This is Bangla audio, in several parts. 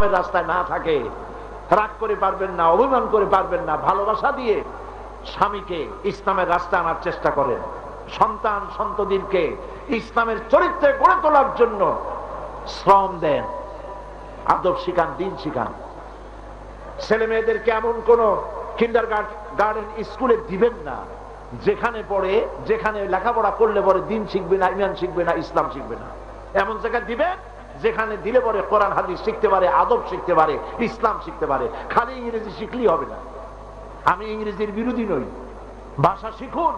রাস্তায় না থাকে। রাগ করে পারবেন না, অভিমান করে পারবেন না, ভালোবাসা দিয়ে স্বামীকে ইসলামের রাস্তা আনার চেষ্টা করেন। সন্তান সন্ততিরকে ইসলামের চরিত্রে গড়ে তোলার জন্য শ্রম দেন। আদব শিখান, দিন শিখান। ছেলে মেয়েদেরকে এমন কোন কিন্ডার গার্ডেন স্কুলে দিবেন না, যেখানে পড়ে, যেখানে লেখাপড়া করলে পরে দিন শিখবে না, ইমান শিখবে না, ইসলাম শিখবে না। এমন জায়গায় দিবেন? যেখানে দিলে পরে কোরআন, হাদিস শিখতে পারে, আদব শিখতে পারে, ইসলাম শিখতে পারে, খালি ইংরেজি শিখলেই হবে না। আমি ইংরেজির বিরোধী নই। ভাষা শিখুন,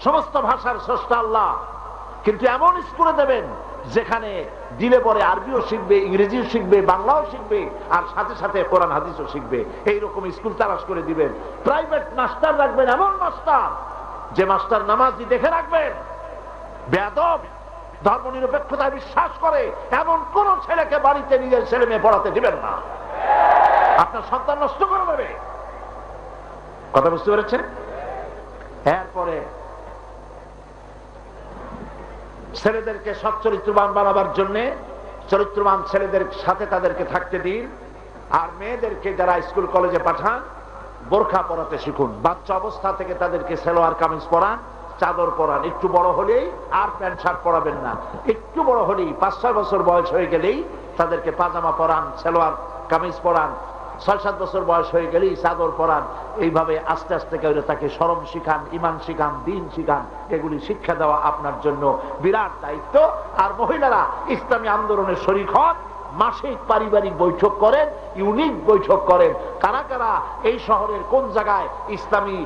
সমস্ত ভাষার স্রষ্টা আল্লাহ। কিন্তু এমন স্কুলে দেবেন, যেখানে দিলে পরে আরবিও শিখবে, ইংরেজিও শিখবে, বাংলাও শিখবে, আর সাথে সাথে কোরআন, হাদিসও শিখবে। এইরকম স্কুল তালাশ করে দিবেন। প্রাইভেট মাস্টার রাখবেন, এমন মাস্টার, যে মাস্টার নামাজি দেখে রাখবেন। বেদব ধর্ম নিরপেক্ষতায় বিশ্বাস করে এমন কোন ছেলেকে বাড়িতে নিজের ছেলে মেয়ে পড়াতে দিবেন না। আপনার সন্তান নষ্ট করে দেবে। কথা বুঝতে পেরেছেন? এরপরে ছেলেদেরকে সচ্চরিত্রবান বানাবার জন্য চরিত্রবান ছেলেদের সাথে তাদেরকে থাকতে দিন আর মেয়েদেরকে যারা স্কুল কলেজে পাঠান বোরখা পড়াতে শিখুন। বাচ্চা অবস্থা থেকে তাদেরকে সেলোয়ার কামিজ পরান। চাদর পরান, একটু বড় হলেই আর প্যান্ট শার্ট পরাবেন না। একটু বড় হলেই পাঁচ, ছয় বছর বয়স হয়ে গেলেই তাদেরকে পাজামা পরান, সেলোয়ার, কামিজ পরান। ছয়, সাত বছর বয়স হয়ে গেলেই চাদর পরান। এইভাবে আস্তে আস্তে করে তাকে সরম শিখান ইমান শিখান, দিন শিখান। এগুলি শিক্ষা দেওয়া আপনার জন্য বিরাট দায়িত্ব। আর মহিলারা, ইসলামী আন্দোলনের শরিক হন, মাসিক পারিবারিক বৈঠক করেন ইউনিক বৈঠক করেন। কারা কারা এই শহরের কোন জায়গায় ইসলামী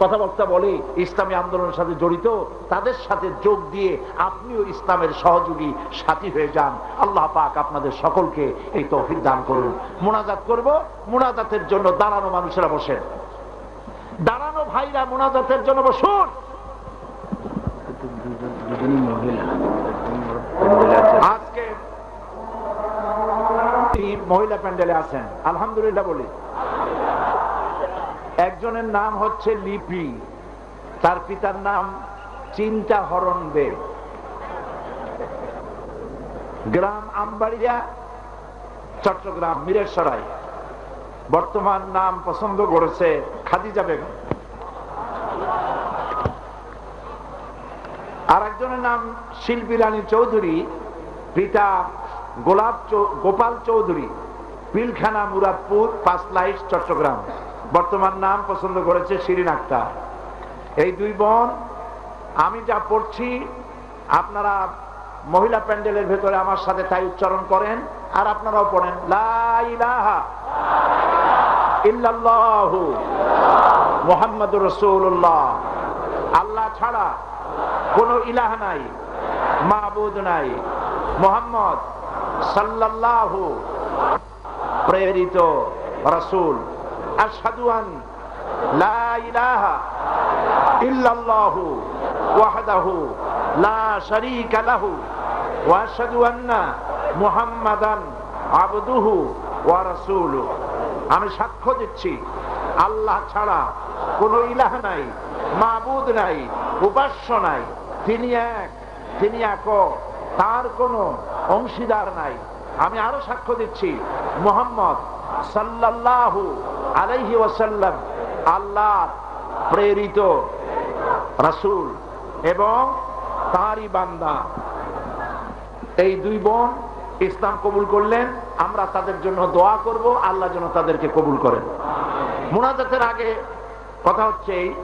কথাবার্তা বলে ইসলামী আন্দোলনের সাথে জড়িত, তাদের সাথে যোগ দিয়ে আপনিও ইসলামের সহযোগী সাথী হয়ে যান। আল্লাহ পাক আপনাদের সকলকে এই তৌফিক দান করুন। মোনাজাত করব, মোনাজাতের জন্য দাঁড়ানো মানুষেরা বসেন। দাঁড়ানো ভাইরা মোনাজাতের জন্য বসুন। আজকে মহিলা প্যান্ডেলে আছেন। আলহামদুলিল্লাহ বলি। একজনের নাম হচ্ছে লিপি। তার পিতার নাম চিন্তা হরণ দে গ্রাম আমবাড়িয়া, চট্টগ্রাম মিরেশ্বরাই বর্তমান নাম পছন্দ করেছে খাদিজা বেগম। আর একজনের নাম শিল্পী রানী চৌধুরী, পিতা গোলাপ গোপাল চৌধুরী, পিলখানা মুরাদপুর, পাঁচ লাইট চট্টগ্রাম। বর্তমান নাম পছন্দ করেছে শিরিন আক্তার। এই দুই বোন, আমি যা পড়ছি, আপনারা মহিলা প্যান্ডেলের ভেতরে আমার সাথে তাই উচ্চারণ করেন, আর আপনারাও পড়েন মুহাম্মাদুর রাসূলুল্লাহ। আল্লাহ ছাড়া কোন ইলাহ নাই মাহবুদ নাই। মোহাম্মদ সাল্লাল্লাহু প্রেরিত রাসূল। আন লা ইলাহা ইল্লাল্লাহু লা আবদুহু আমি সাক্ষ্য দিচ্ছি, আল্লাহ ছাড়া কোন ইলাহ নাই, মাবুদ নাই, উপাস্য নাই। তিনি এক তিনি এক তার কোনো অংশীদার নাই। আমি আরও সাক্ষ্য দিচ্ছি, মোহাম্মদ সাল্লাল্লাহু আলাইহি ওয়াসাল্লাম আল্লাহর প্রেরিত রাসূল এবং তারই বান্দা। এই দুই বোন ইসলাম কবুল করলেন আমরা তাদের জন্য দোয়া করব আল্লাহ যেন তাদেরকে কবুল করেন। মোনাজাতের আগে কথা হচ্ছে এই,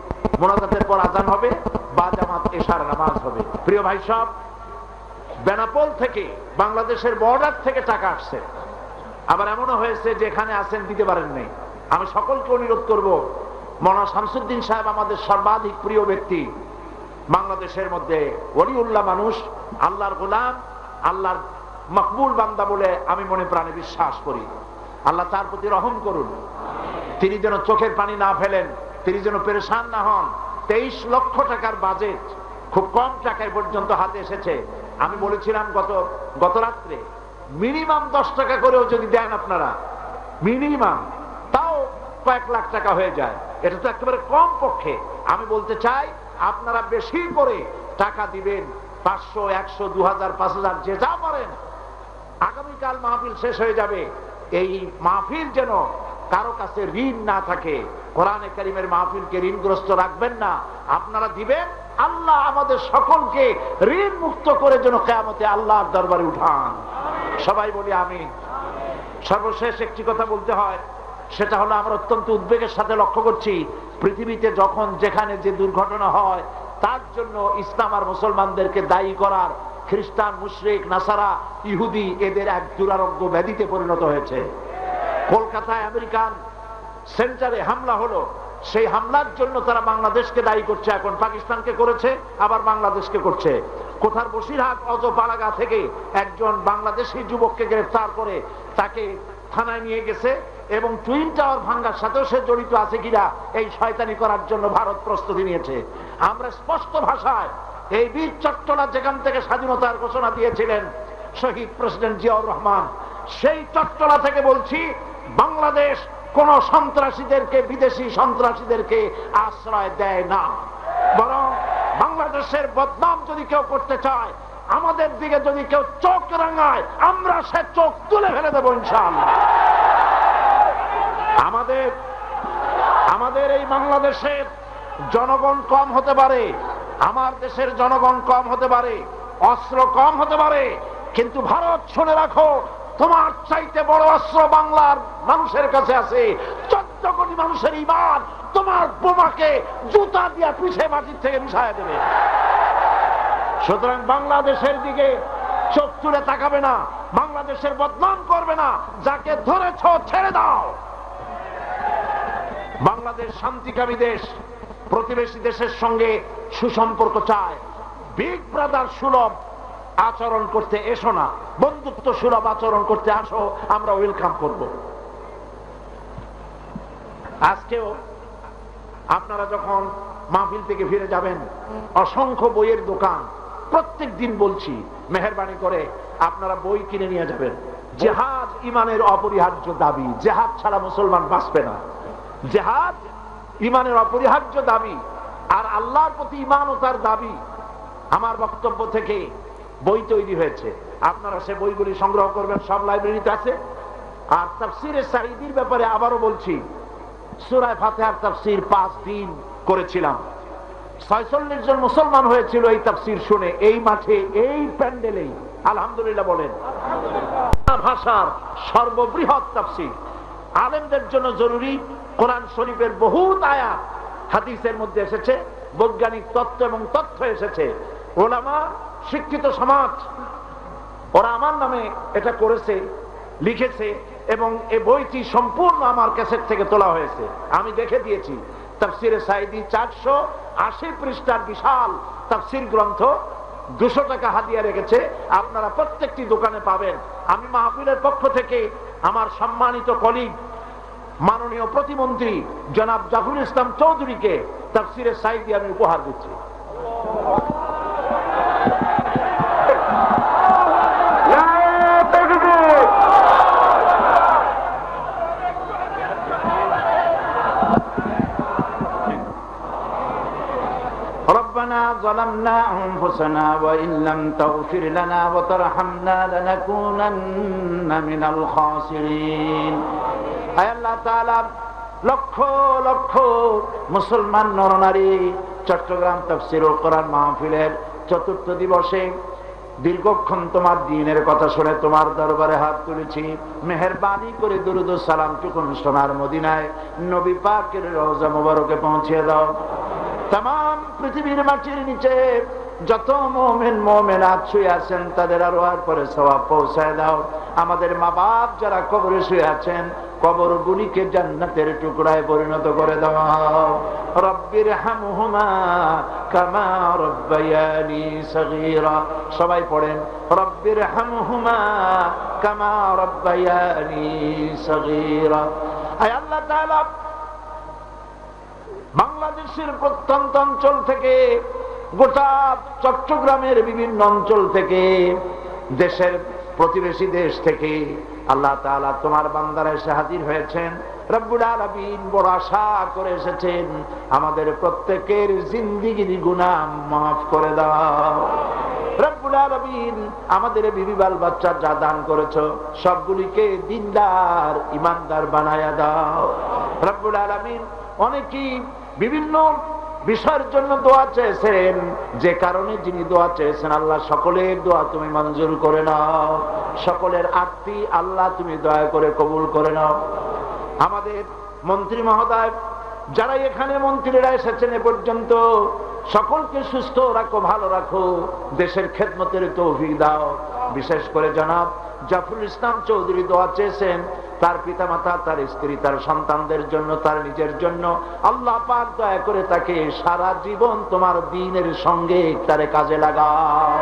মোনাজাতের পর আজান হবে বা জামাত এশার নামাজ হবে। প্রিয় ভাই সব বেনাপোল থেকে বাংলাদেশের বর্ডার থেকে টাকা আসছে। আবার এমনও হয়েছে যেখানে আছেন দিতে পারেন নাই আমি সকলকে অনুরোধ করব মনা শামসুদ্দিন সাহেব আমাদের সর্বাধিক প্রিয় ব্যক্তি, বাংলাদেশের মধ্যে ওলিউল্লাহ মানুষ, আল্লাহর গোলাম, আল্লাহর মকবুল বান্দা বলে আমি মনে প্রাণে বিশ্বাস করি। আল্লাহ তার প্রতি রহম করুন। তিনি যেন চোখের পানি না ফেলেন, তিনি যেন পেরেশান না হন। তেইশ লক্ষ টাকার বাজেট খুব কম টাকায় পর্যন্ত হাতে এসেছে। আমি বলেছিলাম গত গত রাত্রে মিনিমাম দশ টাকা করেও যদি দেন আপনারা মিনিমাম কয়েক লাখ টাকা হয়ে যায়। এটা তো একেবারে কম পক্ষে আমি বলতে চাই, আপনারা বেশি করে টাকা দিবেন, পাঁচশো, একশো, দু হাজার, পাঁচ হাজার, যে যা পারেন। আগামীকাল মাহফিল শেষ হয়ে যাবে। এই মাহফিল যেন কারও কাছে ঋণ না থাকে। কোরআনে কারিমের মাহফিলকে ঋণগ্রস্ত রাখবেন না। আপনারা দিবেন, আল্লাহ আমাদের সকলকে ঋণ মুক্ত করে যেন কেয়ামতে আল্লাহর দরবারে উঠান। সবাই বলি আমি সর্বশেষ একটি কথা বলতে হয়। সেটা হলো আমরা অত্যন্ত উদ্বেগের সাথে লক্ষ্য করছি, পৃথিবীতে যখন যেখানে যে দুর্ঘটনা হয়, তার জন্য ইসলাম আর মুসলমানদেরকে দায়ী করার খ্রিস্টান, মুশরিক, নাসারা, ইহুদি এদের এক দুরারোগ্য ব্যাধিতে পরিণত হয়েছে। কলকাতায় আমেরিকান সেন্টারে হামলা হলো। সেই হামলার জন্য তারা বাংলাদেশকে দায়ী করছে, এখন পাকিস্তানকে করেছে, আবার বাংলাদেশকে করছে। কোথার বসিরহাট অজপাড়াগা থেকে একজন বাংলাদেশি যুবককে গ্রেফতার করে তাকে থানায় নিয়ে গেছে। এবং টুইন টাওয়ার ভাঙ্গার সাথেও সে জড়িত আছে কিনা এই শয়তানি করার জন্য ভারত প্রস্তুতি নিয়েছে। আমরা স্পষ্ট ভাষায় এই বীর চট্টলা যেখান থেকে স্বাধীনতার ঘোষণা দিয়েছিলেন, শহীদ প্রেসিডেন্ট জিয়াউর রহমান, সেই চট্টলা থেকে বলছি, বাংলাদেশ কোন সন্ত্রাসীদেরকে, বিদেশি সন্ত্রাসীদেরকে আশ্রয় দেয় না। বরং বাংলাদেশের বদনাম যদি কেউ করতে চায়, আমাদের দিকে যদি কেউ চোখ রাঙায়, আমরা সে চোখ তুলে ফেলে দেবো ইনশাআল্লাহ। আমাদের আমাদের এই বাংলাদেশের জনগণ কম হতে পারে, আমার দেশের জনগণ কম হতে পারে, অস্ত্র কম হতে পারে, কিন্তু ভারত শুনে রাখো, তোমার চাইতে বড় অস্ত্র বাংলার মানুষের কাছে আছে। চোদ্দ কোটি মানুষের ইমান তোমার বোমাকে জুতা দিয়া পিছে মাটির থেকে মিশায় দেবে। সুতরাং বাংলাদেশের দিকে চোখ তুলে তাকাবে না, বাংলাদেশের বদনাম করবে না, যাকে ধরেছ ছেড়ে দাও। বাংলাদেশ শান্তিকামী দেশ প্রতিবেশী দেশের সঙ্গে সুসম্পর্ক চায়। বিগ ব্রাদার সুলভ আচরণ করতে এসো না। বন্ধুত্ব সুলভ আচরণ করতে আসো আমরা ওয়েলকাম করব। আজকেও আপনারা যখন মাহফিল থেকে ফিরে যাবেন অসংখ্য বইয়ের দোকান প্রত্যেক দিন বলছি মেহরবানি করে আপনারা বই কিনে নিয়ে যাবেন। জেহাদ ইমানের অপরিহার্য দাবি জেহাদ ছাড়া মুসলমান বাঁচবে না। জেহাদ, ইমানের অপরিহার্য দাবি, আর আল্লাহর প্রতি ইমান ও তার দাবি আমার বক্তব্য থেকে বই তৈরি হয়েছে। আপনারা সে বইগুলি সংগ্রহ করবেন, সব লাইব্রেরিতে আছে। আর তাফসিরে সাইদির ব্যাপারে আবারও বলছি, সুরায় ফাতেহার তাফসির পাঁচ দিন করেছিলাম। ছয়চল্লিশ জন মুসলমান হয়েছিল এই তাফসির শুনে, এই মাঠে, এই প্যান্ডেলেই। আলহামদুলিল্লাহ বলেন। ভাষার সর্ববৃহৎ তাফসির। আলেমদের জন্য জরুরি কোরআন শরীফের বহুত আয়াত হাদিসের মধ্যে এসেছে, বৈজ্ঞানিক তত্ত্ব এবং তথ্য এসেছে। ওলামা, শিক্ষিত সমাজ, ওরা আমার নামে এটা করেছে, লিখেছে এবং এই বইটি সম্পূর্ণ আমার ক্যাসেট থেকে তোলা হয়েছে। আমি দেখে দিয়েছি, তাফসিরে সাইদি চারশো আশি পৃষ্ঠার বিশাল তাফসির গ্রন্থ, দুশো টাকা হাদিয়া রেখেছে, আপনারা প্রত্যেকটি দোকানে পাবেন। আমি মাহফিলের পক্ষ থেকে আমার সম্মানিত কলিগ মাননীয় প্রতিমন্ত্রী জনাব জাফরুল ইসলাম চৌধুরীকে তাফসিরে সাইদি আমি উপহার দিচ্ছি ربنا ظلمنا أنفسنا وإن لم تغفر لنا وترحمنا لنكونن من الخاسرين আয় লক্ষ লক্ষ মুসলমান নরনারী চট্টগ্রাম তাফসীরুল কোরআন মাহফিলের চতুর্থ দিবসে দীর্ঘক্ষণ তোমার দিনের কথা শুনে তোমার দরবারে হাত তুলেছি। মেহরবানি করে দুরুদ সালাম টুকুন সোনার মদিনায়। নবী পাকের রওজা মোবারকে পৌঁছে দাও। তাম পৃথিবীর মাটির নিচে যত মোমেন মোমেন শুয়ে আছেন, তাদের আরও আর পরে সবাব পৌঁছায় দাও। আমাদের মা বাপ যারা কবরে শুয়ে আছেন কবর গুলিকে জান্নাতের টুকরায় পরিণত করে দাও। রব্বির হামহুমা কামা রব্বায়ানি পড়েন রব্বির আল্লাহ বাংলাদেশের প্রত্যন্ত অঞ্চল থেকে, গোটা চট্টগ্রামের বিভিন্ন অঞ্চল থেকে, দেশের প্রতিবেশী দেশ থেকে আল্লাহ তাআলা তোমার বান্দারা এসে হাজির হয়েছেন। আমাদের প্রত্যেকের জিন্দিগির গুনাহ মাফ করে দাও। আমাদের বিবি বাল বাচ্চা যা দান করেছ, সবগুলিকে দিনদার, ইমানদার বানায়া দাও। রব্বুল আলামিন অনেকেই বিভিন্ন বিষয়ের জন্য দোয়া চেয়েছেন। যে কারণে যিনি দোয়া চেয়েছেন, আল্লাহ সকলের দোয়া তুমি মঞ্জুর করে নাও। সকলের আত্মী আল্লাহ তুমি দয়া করে কবুল করে নাও। আমাদের মন্ত্রী মহোদয় যারা এখানে মন্ত্রীরা এসেছেন এ পর্যন্ত, সকলকে সুস্থ রাখো, ভালো রাখো, দেশের খেদমতের তৌফিক দাও। বিশেষ করে জনাব জাফরুল ইসলাম চৌধুরী দোয়া চেয়েছেন তার পিতামাতা, তার স্ত্রী, তার সন্তানদের জন্য, তার নিজের জন্য। আল্লাহ পাক দয়া করে তাকে সারা জীবন তোমার দিনের সঙ্গে তারে কাজে লাগাও।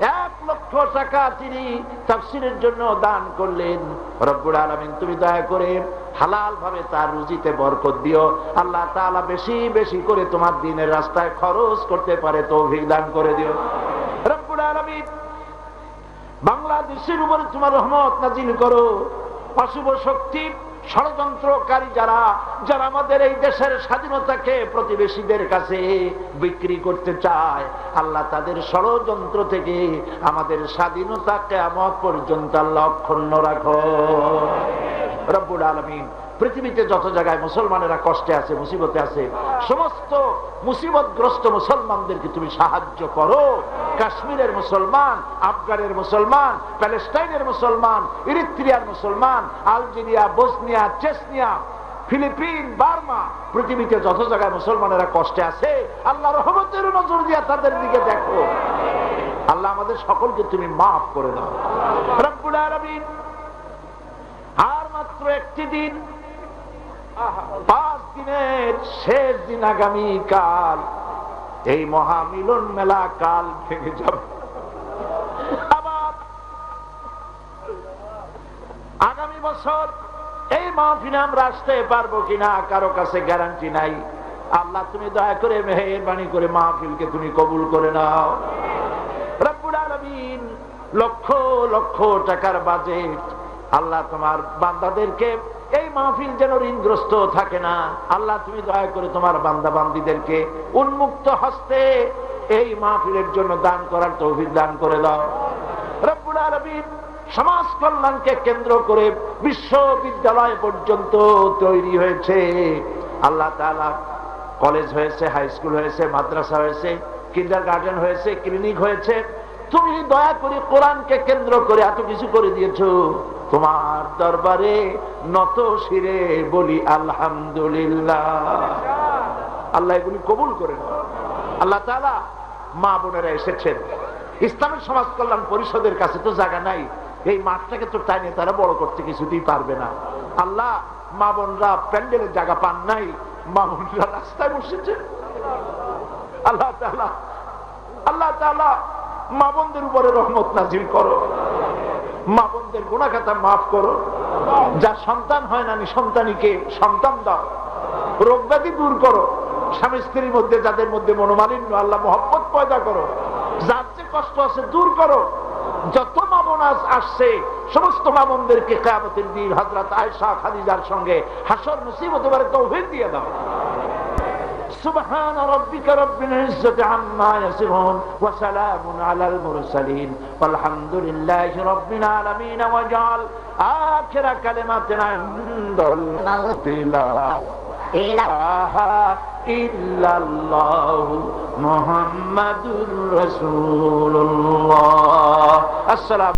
এক লক্ষ টাকা তিনি তাফসিরের জন্য দান করলেন। রব্বুল আলামিন, তুমি দয়া করে হালাল ভাবে তার রুজিতে বরকত দিও। আল্লাহ তাআলা বেশি বেশি করে তোমার দিনের রাস্তায় খরচ করতে পারে তৌফিক দান করে দিও। রব্বুল আলামিন বাংলাদেশের উপরে তোমার রহমত নাজিল করো। অশুভ শক্তি, ষড়যন্ত্রকারী যারা যারা আমাদের এই দেশের স্বাধীনতাকে প্রতিবেশীদের কাছে বিক্রি করতে চায়, আল্লাহ তাদের ষড়যন্ত্র থেকে আমাদের স্বাধীনতাকে আমার পর্যন্ত অক্ষুণ্ণ রাখো। রব্বুল আলমিন পৃথিবীতে যত জায়গায় মুসলমানেরা কষ্টে আছে, মুসিবতে আছে, সমস্ত মুসিবতগ্রস্ত মুসলমানদেরকে তুমি সাহায্য করো। কাশ্মীরের মুসলমান, আফগানের মুসলমান, প্যালেস্টাইনের মুসলমান, ইরিত্রিয়ার মুসলমান, Algeria, Bosnia, Chechnya, Philippine, Burma, পৃথিবীতে যত জায়গায় মুসলমানেরা কষ্টে আছে, আল্লাহ রহমতের নজর দিয়া তাদের দিকে দেখো। আল্লাহ আমাদের সকলকে তুমি মাফ করে দাও। আর মাত্র একটি দিন পাঁচ দিনের শেষ দিন আগামী কাল, এই মহামিলন মেলা কাল ভেঙে যাবে। আগামী বছর এই মাহফিনে আমরা আসতে পারব কিনা কারও কাছে গ্যারান্টি নাই। আল্লাহ, তুমি দয়া করে মেহরবানি করে মাহফিলকে তুমি কবুল করে নাও। লক্ষ লক্ষ টাকার বাজেট আল্লাহ তোমার বান্দাদেরকে এই মাহফিল যেন ঋণগ্রস্ত থাকে না। আল্লাহ, তুমি দয়া করে তোমার বান্দা বান্দিদেরকে উন্মুক্ত হস্তে এই মাহফিলের জন্য দান করার তৌফিক দান করে দাও। সমাজ কল্যাণকে কেন্দ্র করে বিশ্ববিদ্যালয় পর্যন্ত তৈরি হয়েছে। আল্লাহ কলেজ হয়েছে, হাই স্কুল হয়েছে, মাদ্রাসা হয়েছে কিন্ডার গার্ডেন হয়েছে, ক্লিনিক হয়েছে। তুমি দয়া করে কোরআনকে কেন্দ্র করে এত কিছু করে দিয়েছ। তোমার দরবারে নত শিরে বলি আলহামদুলিল্লাহ। আল্লাহ এগুলি কবুল করে নাও। আল্লাহ তাআলা মা বোনেরা এসেছেন। ইসলামের সমাজ কল্যাণ পরিষদের কাছে তো জায়গা নাই। এই মাঠটাকে তো টাইনে তারা বড় করতে কিছুতেই পারবে না। আল্লাহ মা বোনরা প্যান্ডেলের জায়গা পান নাই। মা বোনরা রাস্তায় বসেছে। আল্লাহ তাআলা আল্লাহ তাআলা মা বোনদের উপরে রহমত নাজিল করো। মা বোনদের গুণাখাতা মাফ করো। যা সন্তান হয় না সন্তানীকে সন্তান দাও। রোগ ব্যাধি দূর করো। স্বামী স্ত্রীর মধ্যে, যাদের মধ্যে মনোমালিন্য, আল্লাহ মোহাম্মত পয়দা করো। যার যে কষ্ট আছে, দূর করো। যত মামন আসছে, সমস্ত মামনদেরকে কেয়ামতের দিন হজরত আয়সা খাদিজার সঙ্গে হাসর মুসিবত এবারে তৌফিক দিয়ে দাও। سبحان ربك رب العزة عما يصفون وسلام على المرسلين والحمد لله رب العالمين وجعل آخر كلمتنا عند الموت لا إله إلا الله محمد رسول الله. السلام